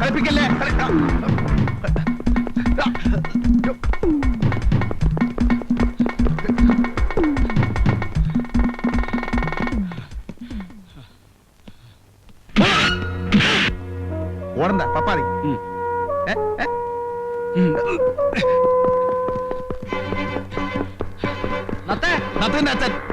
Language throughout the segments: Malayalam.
കളിപ്പിക്കല്ലേ? 真的在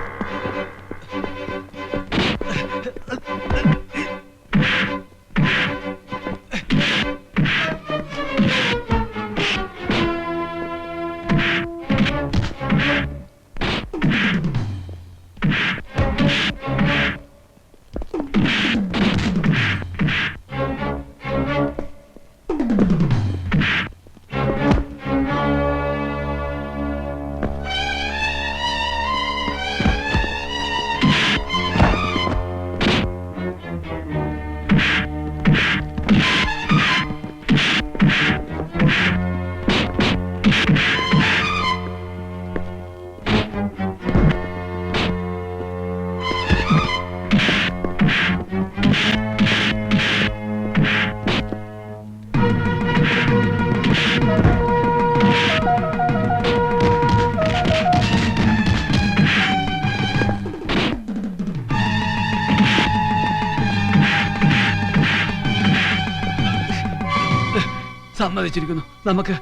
സമ്മതിച്ചിരിക്കുന്നു. നമുക്ക്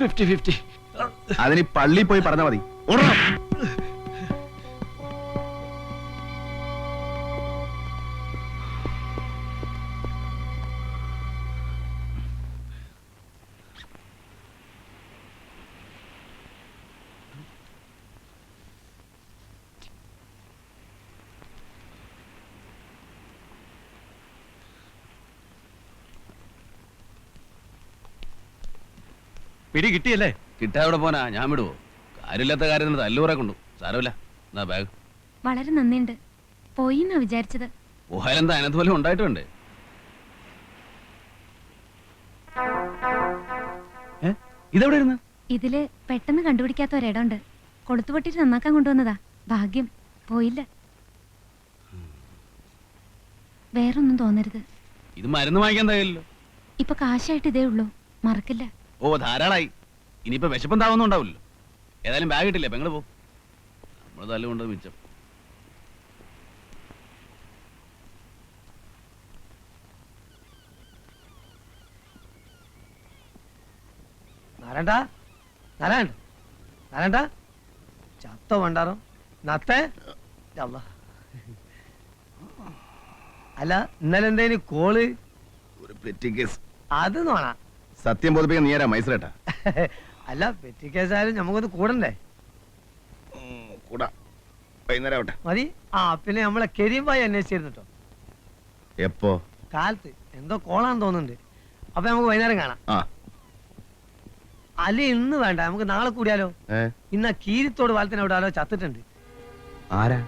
ഫിഫ്റ്റി ഫിഫ്റ്റി അതിന് പള്ളി പോയി പറഞ്ഞാൽ മതി. പിടി കിട്ടിയല്ലേ? കിട്ടാവിടെ പോനാ ഞാൻ വിടുവോ? കാര്യമില്ലാത്ത കാര്യം തല്ലൂറെ കൊണ്ടു. സാരമില്ല. എന്നാ ബാഗ് വളരെ നന്ദിയുണ്ട്. പോയി എന്നാ വിചാരിച്ചത്. ഊഹാലെന്താ അതിനകത്ത് പോലും ഉണ്ടായിട്ടുണ്ട് ഇതെവിടെ ഇരുന്ന് ഇതിൽ പെട്ടെന്ന് കണ്ടുപിടിക്കാത്ത ഒരിടമുണ്ട് കൊളുത്തുപൊട്ടിട്ട് നന്നാക്കാൻ കൊണ്ടുവന്നതാ. ഭാഗ്യം. പോയില്ല. വേറൊന്നും തോന്നരുത്. ഇത് മരുന്ന് വാങ്ങിക്കാൻ ഇപ്പൊ കാശായിട്ട് ഇതേ ഉള്ളൂ. മറക്കില്ല. ഓ ധാരാളായി. ഇനിയിപ്പോ വിശപ്പം താവൊന്നും ഉണ്ടാവില്ലല്ലോ. ഏതായാലും ബാഗ് ഇട്ടില്ലേ? പെങ്ങൾ പോ? നമ്മൾ തല്ലുകൊണ്ട് മിച്ചം നാരായണ്ട നാരായണ നാരായണ്ട ചത്ത വേണ്ടാറോ നത്തേ? അല്ലാ. അല്ല ഇന്നലെ എന്തേനി കോൾ? ഒരു പെറ്റി കേസ് അത് നോണ സത്യം ബോധിപ്പിക്കാൻ നീ ആരാ? മൈസൂരേട്ടാ. അല്ല പെറ്റി കേസായാലും നമുക്കൊന്ന് കൂടണ്ടേ? കൂടാ. വൈകുന്നേരം ആവട്ടെ. മതി. ആ പിന്നെ നമ്മളെ കരീംബായി അന്വേഷിച്ചിരുന്നു എപ്പോ? കാലത്ത് എന്തോ കോളാന്ന് തോന്നുന്നുണ്ട്. അപ്പൊ നമുക്ക് വൈകുന്നേരം കാണാം. ആ. അല്ല ഇന്ന് വേണ്ട. നമുക്ക് നാളെ കൂടിയാലോ? ഏ? ഇന്ന് ആ കീരിത്തോട് പാലത്തിന് അവിടെ ആരോ ചത്തിട്ടുണ്ട്. ആരാ?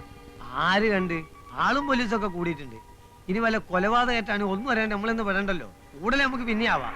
ആര് കണ്ട്? ആളും പോലീസും ഒക്കെ കൂടിയിട്ടുണ്ട്. ഇനി വല്ല കൊലപാതകമായിട്ടാണ് ഒന്നും അറിയാണ്ട് നമ്മളെന്ന് പെടണ്ടല്ലോ. കൂടുതൽ നമുക്ക് പിന്നെ ആവാം.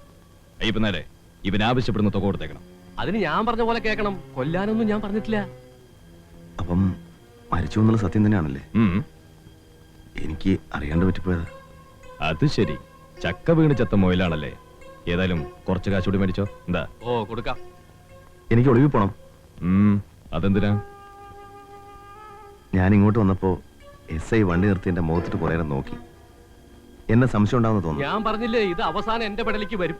അയ്യപ്പനാരെ ഇവൻ ആവശ്യപ്പെടുന്ന തുക കൊടുത്തേക്കണം. അതിന് ഞാൻ പറഞ്ഞ പോലെ കേൾക്കണം. കൊല്ലാനൊന്നും ഞാൻ പറഞ്ഞിട്ടില്ല. അപ്പം മരിച്ചു എന്നുള്ള സത്യം തന്നെയാണല്ലേ. എനിക്ക് അറിയാണ്ട് പറ്റിപ്പോയത്. അത് ശരി. ചക്ക വീണ് ചത്ത മൊയിലാണല്ലേ? ഏതായാലും കുറച്ച് കാശ് കൂടി മേടിച്ചോ. എന്താ? ഓ കൊടുക്കാം. എനിക്ക് ഒളിവിൽ പോണം. അതെന്തിനാ? ഞാൻ ഇങ്ങോട്ട് വന്നപ്പോ എസ് ഐ വണ്ടി നിർത്തി എന്റെ മുഖത്തിട്ട് കുറേ നോക്കി. എന്നെ സംശയം ഉണ്ടാവുന്ന തോന്നുന്നു. ഞാൻ പറഞ്ഞില്ലേ ഇത് അവസാനം എന്റെ പെടലേക്ക് വരും.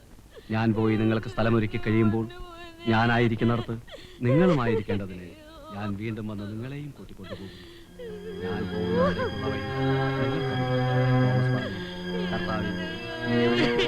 ഞാൻ പോയി നിങ്ങൾക്ക് സ്ഥലമൊരുക്കി കഴിയുമ്പോൾ ഞാനായിരിക്കുന്നിടത്ത് നിങ്ങളുമായിരിക്കേണ്ടതിന് ഞാൻ വീണ്ടും വന്ന് നിങ്ങളെയും കൂട്ടിക്കൊണ്ടുപോകും ഞാൻ വഴി നിങ്ങൾക്കറിയാം.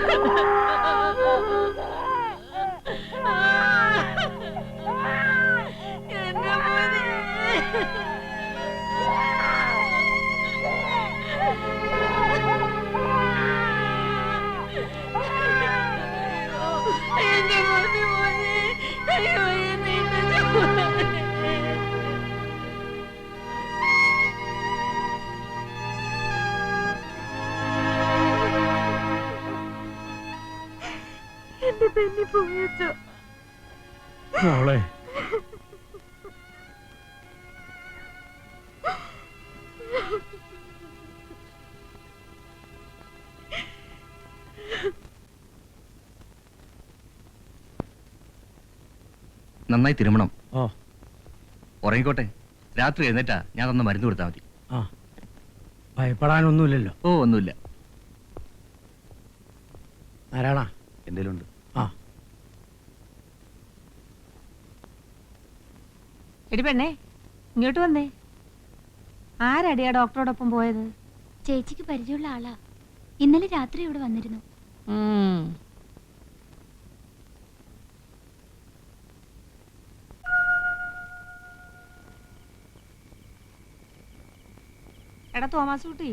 Ha ha ha! മോളെ. നന്നായി തിരുമണം. ഓ ഉറങ്ങിക്കോട്ടെ. രാത്രി എഴുന്നേറ്റാ ഞാൻ തന്ന മരുന്ന് കൊടുത്താൽ മതി. ആ. ഭയപ്പെടാനൊന്നുമില്ലല്ലോ. ഓ ഒന്നുമില്ല. ആരാണാ എന്തേലും ഉണ്ട് ആ എടി പെണ്ണേ ഇങ്ങോട്ട് വന്നേ. ആരടിയാ ഡോക്ടറോടൊപ്പം പോയത്? ചേച്ചിക്ക് പരിചയമുള്ള ആളാ. ഇന്നലെ രാത്രി ഇവിടെ വന്നിരുന്നു. എടാ തോമാസ് കുട്ടി.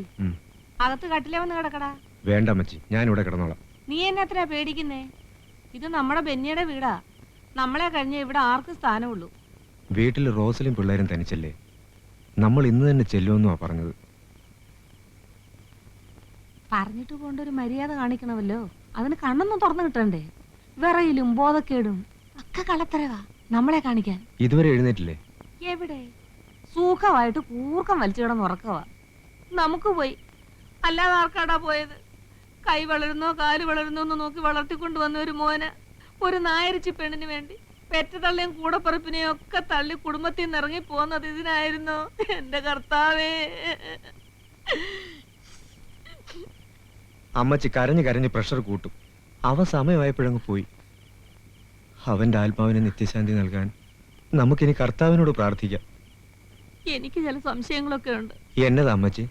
അകത്ത് കട്ടിലേ വന്ന് കിടക്കടാ. വേണ്ട മച്ചി ഞാൻ ഇവിടെ കിടന്നോളാം. നീ എന്നെ അത്ര പേടിക്കുന്നേ? ഇത് നമ്മുടെ ബെന്നിയുടെ വീടാ. നമ്മളെ കഴിഞ്ഞ ഇവിടെ ആർക്കും സ്ഥാനമുള്ളൂ. വീട്ടിൽ റോസലും പിള്ളേരും തനിച്ചല്ലേ? നമ്മൾ ഇന്ന് തന്നെ ചെല്ലുമെന്നുവാ പറഞ്ഞത്. പറഞ്ഞിട്ട് പോണ്ട ഒരു മര്യാദ കാണിക്കണമല്ലോ. അതിന് കണ്ണൊന്നും തുറന്നു കിട്ടണ്ടേ? വിറയിലും ബോധക്കേടും ഒക്കെ കളത്തരവാ നമ്മളെ കാണിക്കാൻ. ഇതുവരെ എഴുന്നേറ്റില്ലേ? എവിടെ? സുഖമായിട്ട് കൂർക്കം വലിച്ചു കിടന്ന് ഉറക്കവാ. നമുക്ക് പോയി. അല്ലാതെ ആർക്കാടാ പോയത്? കൈ വളരുന്നോ കാൽ വളരുന്നോ എന്ന് നോക്കി വളർത്തിക്കൊണ്ടു വന്ന ഒരു മോന് ഒരു നായരിച്ചി പെണ്ണിന് വേണ്ടി. പെറ്റതള്ളിയും കൂടപ്പറപ്പിനെയും ഒക്കെ തള്ളി കുടുംബത്തിൽ നിന്ന് ഇറങ്ങി പോകുന്നത് ഇതിനായിരുന്നു. എന്റെ കർത്താവേ. അമ്മച്ചി കരഞ്ഞു കരഞ്ഞ് പ്രഷർ കൂട്ടും. അവ സമയമായപ്പോഴങ്ങ് പോയി. അവന്റെ ആത്മാവിന് നിത്യശാന്തി നൽകാൻ നമുക്കിനി കർത്താവിനോട് പ്രാർത്ഥിക്കാം. എനിക്ക് ചില സംശയങ്ങളൊക്കെ ഉണ്ട്. എന്നതാ അമ്മച്ചി?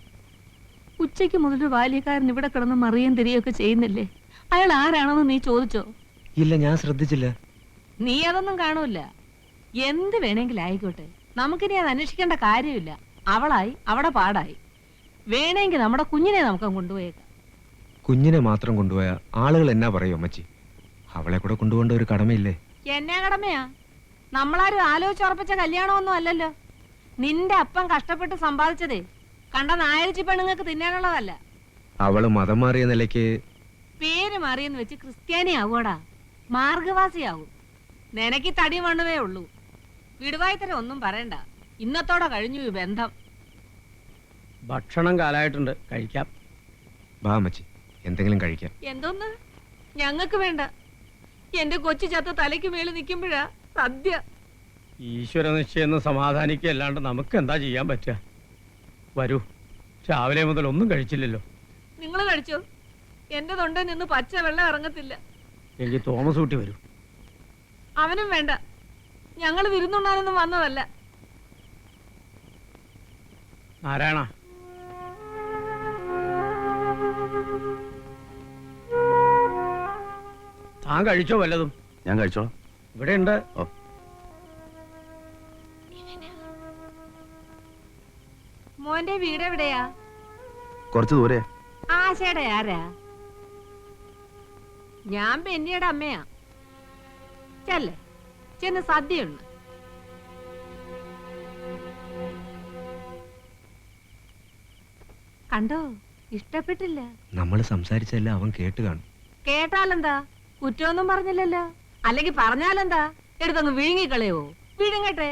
ഉച്ചയ്ക്ക് മുതൽ ബാല്യക്കാരൻ ഇവിടെ കിടന്ന് മറിയും തിരികെയൊക്കെ ചെയ്യുന്നില്ലേ? അയാൾ ആരാണെന്ന് നീ ചോദിച്ചോ? ഇല്ല ഞാൻ ശ്രദ്ധിച്ചില്ല. നീ അതൊന്നും കാണൂല എന്ത് വേണമെങ്കിലും ആയിക്കോട്ടെ. നമുക്കിനി അത് അന്വേഷിക്കേണ്ട കാര്യമില്ല. അവളായി അവടെ പാടായി. വേണമെങ്കിൽ നമ്മുടെ കുഞ്ഞിനെ നമുക്ക് കൊണ്ടുപോയേക്കാം. കുഞ്ഞിനെ മാത്രം കൊണ്ടുപോയ ആളുകൾ എന്നാ പറയും അമ്മച്ചി? അവളെ കൂടെ കൊണ്ടുപോകേണ്ട ഒരു കടമയില്ലേ? എന്നാ കടമയാ? നമ്മളാരും ആലോചിച്ചുറപ്പിച്ച കല്യാണമൊന്നും അല്ലല്ലോ. നിന്റെ അപ്പം കഷ്ടപ്പെട്ട് സമ്പാദിച്ചതേ. കണ്ട നായരിച്ചി പെണ്ണുങ്ങൾക്ക് തിന്നാനുള്ളതല്ല. അവൾ മതം മാറിയ നിലയ്ക്ക് പേര് മാറിയെന്ന് വെച്ച് ക്രിസ്ത്യാനി ആവൂടാ മാർഗവാസിയാവും. നിനക്ക് തടി മണ്ണുവേ ഉള്ളൂ. വിടുവായിത്തര ഒന്നും പറയണ്ട. ഇന്നത്തോടെ കഴിഞ്ഞു ഈ ബന്ധം. ഭക്ഷണം കാലായിട്ടുണ്ട്. കഴിക്കാം. വാ അമ്മച്ചി. എന്തെങ്കിലും കഴിക്കാം. എന്തോന്ന്? ഞങ്ങൾക്ക് വേണ്ട. എന്റെ കൊച്ചു ചത്ത തലയ്ക്ക് മേളിൽ നിൽക്കുമ്പോഴാ സദ്യ. ഈശ്വര നിശ്ചയം സമാധാനിക്കല്ലാണ്ട് നമുക്ക് എന്താ ചെയ്യാൻ പറ്റുക? വരൂ. രാവിലെ മുതൽ ഒന്നും കഴിച്ചില്ലല്ലോ. നിങ്ങൾ കഴിച്ചോ? എന്റെ തൊണ്ടയിൽ നിന്ന് പച്ച വെള്ളം ഇറങ്ങത്തില്ല. എനിക്ക് തോമസ് ഊട്ടി വരൂ. അവനും വേണ്ട. ഞങ്ങൾ വിരുന്നുണ്ണാനൊന്നും വന്നതല്ല. ആരാണ താൻ കഴിച്ചോ വല്ലതും? ഞാൻ കഴിച്ചോ ഇവിടെ ഉണ്ട് ഓ. മോന്റെ വീട് എവിടെയാ? കുറച്ച് ദൂരെ ആശയുടെ ആരാ? ഞാൻ പെന്നിയുടെ അമ്മയാ. ചെല്ലേ ചെന്ന് സദ്യയുണ്ട്. കണ്ടോ? ഇഷ്ടപ്പെട്ടില്ല. നമ്മൾ സംസാരിച്ചല്ല അവൻ കേട്ട് കാണും. കേട്ടാലെന്താ? കുറ്റമൊന്നും പറഞ്ഞില്ലല്ലോ. അല്ലെങ്കിൽ പറഞ്ഞാലെന്താ? എടുത്തങ്ങ് വിഴുങ്ങിക്കളയോ വിഴുങ്ങട്ടെ.